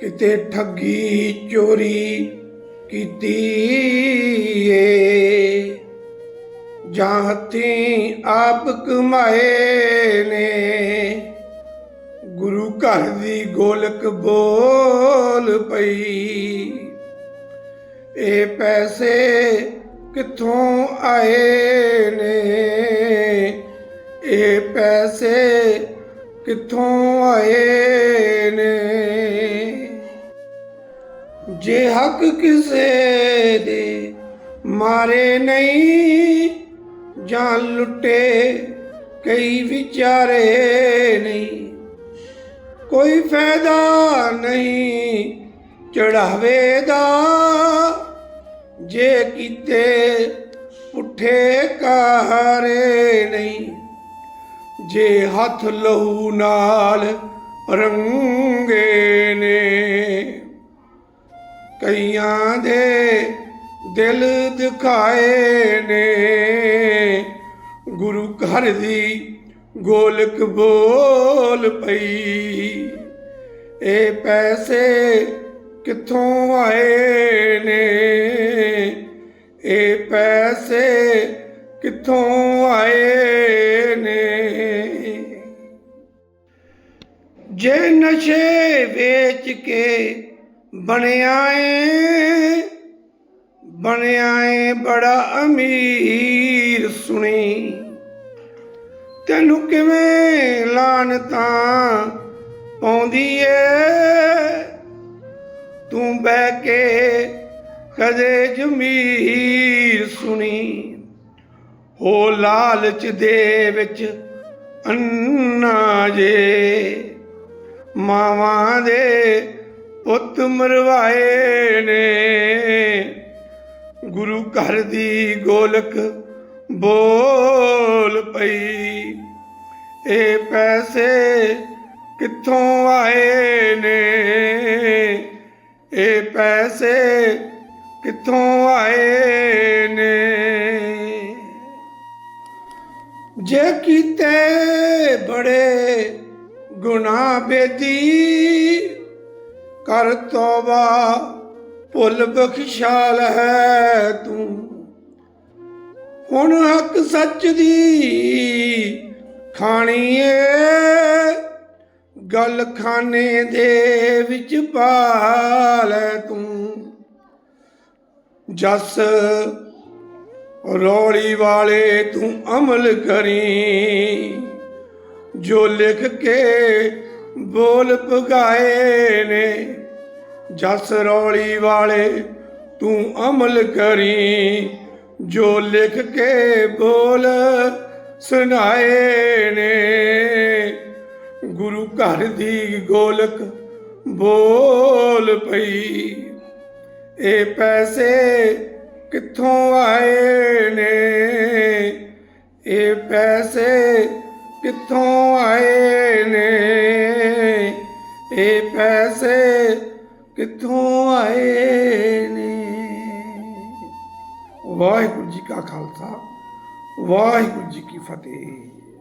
ਕਿਤੇ ਠੱਗੀ ਚੋਰੀ ਕੀਤੀ ਏ ਜਾਂ ਹੱਥੀਂ ਆਪ ਕਮਾਏ ਨੇ। ਗੁਰੂ ਘਰ ਦੀ ਗੋਲਕ ਬੋਲ ਪਈ। ਇਹ ਪੈਸੇ ਕਿੱਥੋਂ ਆਏ ਨੇ? ਇਹ ਪੈਸੇ ਕਿੱਥੋਂ ਆਏ ਨੇ? ਜੇ ਹੱਕ ਕਿਸੇ ਦੇ ਮਾਰੇ ਨਹੀਂ ਜਾਂ ਲੁੱਟੇ ਕਈ ਵਿਚਾਰੇ ਨਹੀਂ। ਕੋਈ ਫਾਇਦਾ ਨਹੀਂ ਚੜਾਵੇ ਦਾ, ਜੇ ਕੀਤੇ ਪੁੱਠੇ ਕਾਰੇ ਨਹੀਂ। ਜੇ ਹੱਥ ਲਹੂ ਨਾਲ ਰੰਗੇ ਨੇ ਕਈਆਂ ਦੇ ਦਿਲ ਦਿਖਾਏ ਨੇ। ਗੁਰੂ ਘਰ ਦੀ ਗੋਲਕ ਬੋਲ ਪਈ। ਇਹ ਪੈਸੇ ਕਿੱਥੋਂ ਆਏ ਨੇ? ਇਹ ਪੈਸੇ ਕਿੱਥੋਂ ਆਏ ਨੇ? ਜੇ ਨਸ਼ੇ ਵੇਚ ਕੇ ਬਣਿਆ ਏ ਬਣਿਆ ਏ ਬੜਾ ਅਮੀਰ ਸੁਣੀ। ਤੈਨੂੰ ਕਿਵੇਂ ਲਾਨਤਾਂ ਪਾਉਂਦੀ ਏ? ਤੂੰ ਬਹਿ ਕੇ ਕਦੇ ਜਮੀਰ ਸੁਣੀ। ਹੋ ਲਾਲਚ ਦੇ ਵਿੱਚ ਅੰਨਾ ਜੇ, ਮਾਵਾਂ ਦੇ ਪੁੱਤ ਮਰਵਾਏ ਨੇ। ਗੁਰੂ ਘਰ ਦੀ ਗੋਲਕ ਬੋਲ ਪਈ। ਇਹ ਪੈਸੇ ਕਿੱਥੋਂ ਆਏ ਨੇ? ਇਹ ਪੈਸੇ ਕਿੱਥੋਂ ਆਏ ਨੇ? ਜੇ ਕੀਤੇ ਬੜੇ ਗੁਨਾਹ ਬੇਦੀ ਕਰ ਤੋਬਾ, ਭੁੱਲ ਬਖਸ਼ਾਲ ਹੈ ਤੂੰ। ਹੁਣ ਹੱਕ ਸੱਚ ਦੀ ਖਾਣੀ ਏ ਗੱਲ ਖਾਨੇ ਦੇ ਵਿੱਚ ਪਾਲ ਤੂੰ। ਜਸ ਰੋਲੀ ਵਾਲੇ ਤੂੰ ਅਮਲ ਕਰੀ, ਜੋ ਲਿਖ ਕੇ ਬੋਲ ਪਗਾਏ ਨੇ, ਜਸ ਰੌਲੀ ਵਾਲੇ ਤੂੰ ਅਮਲ ਕਰੀ। ਜੋ ਲਿਖ ਕੇ ਬੋਲ ਸੁਣਾਏ ਨੇ, ਗੁਰੂ ਘਰ ਦੀ ਗੋਲਕ ਬੋਲ ਪਈ। ਇਹ ਪੈਸੇ ਕਿੱਥੋਂ ਆਏ ਨੇ? ਇਹ ਪੈਸੇ ਕਿੱਥੋਂ ਆਏ ਇਹ ਪੈਸੇ ਕਿੱਥੋਂ ਆਏ ਨੇ? ਵਾਹਿਗੁਰੂ ਜੀ ਕਾ ਖਾਲਸਾ ਵਾਹਿਗੁਰੂ ਜੀ ਕੀ ਫਤਿਹ।